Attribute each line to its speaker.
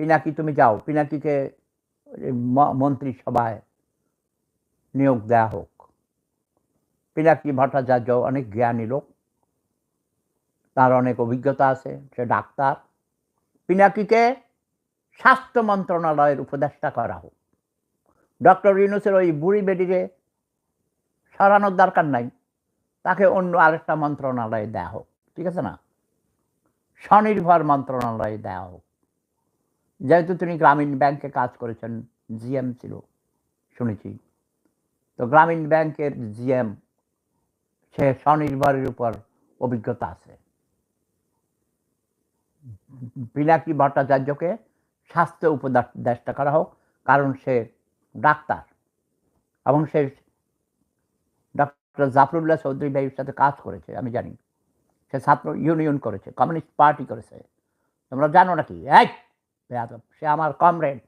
Speaker 1: পিনাকি তুমি যাও, পিনাকিকে মন্ত্রিসভায় নিয়োগ দেয়া হোক। পিনাকি ভট্টাচার্য অনেক জ্ঞানী লোক, তার অনেক অভিজ্ঞতা আছে, সে ডাক্তার। পিনাকিকে স্বাস্থ্য মন্ত্রণালয়ের উপদেষ্টা করা হোক। ডক্টর ইউনুসের ওই বুড়ি বেডিকে সরানোর দরকার নাই, তাকে অন্য আরেকটা মন্ত্রণালয়ে দেয়া হোক, ঠিক আছে না? স্বনির্ভর মন্ত্রণালয়ে দেওয়া হোক। যেহেতু তিনি গ্রামীণ ব্যাংকে কাজ করেছেন জিএম ছিল শুনেছি। তো গ্রামীণ ব্যাংকের জিএম সে স্বনির্ভরের উপর অভিজ্ঞতা আছে। পিনাকি ভট্টাচার্যকে স্বাস্থ্য উপদেষ্টা করা হোক কারণ সে ডাক্তার এবং সে ডক্টর জাফরুল্লাহ চৌধুরী ভাইয়ের সাথে কাজ করেছে আমি জানি। সে ছাত্র ইউনিয়ন করেছে কমিউনিস্ট পার্টি করেছে। তোমরা জানো নাকি? বেয়াদব, সে আমার কমরেড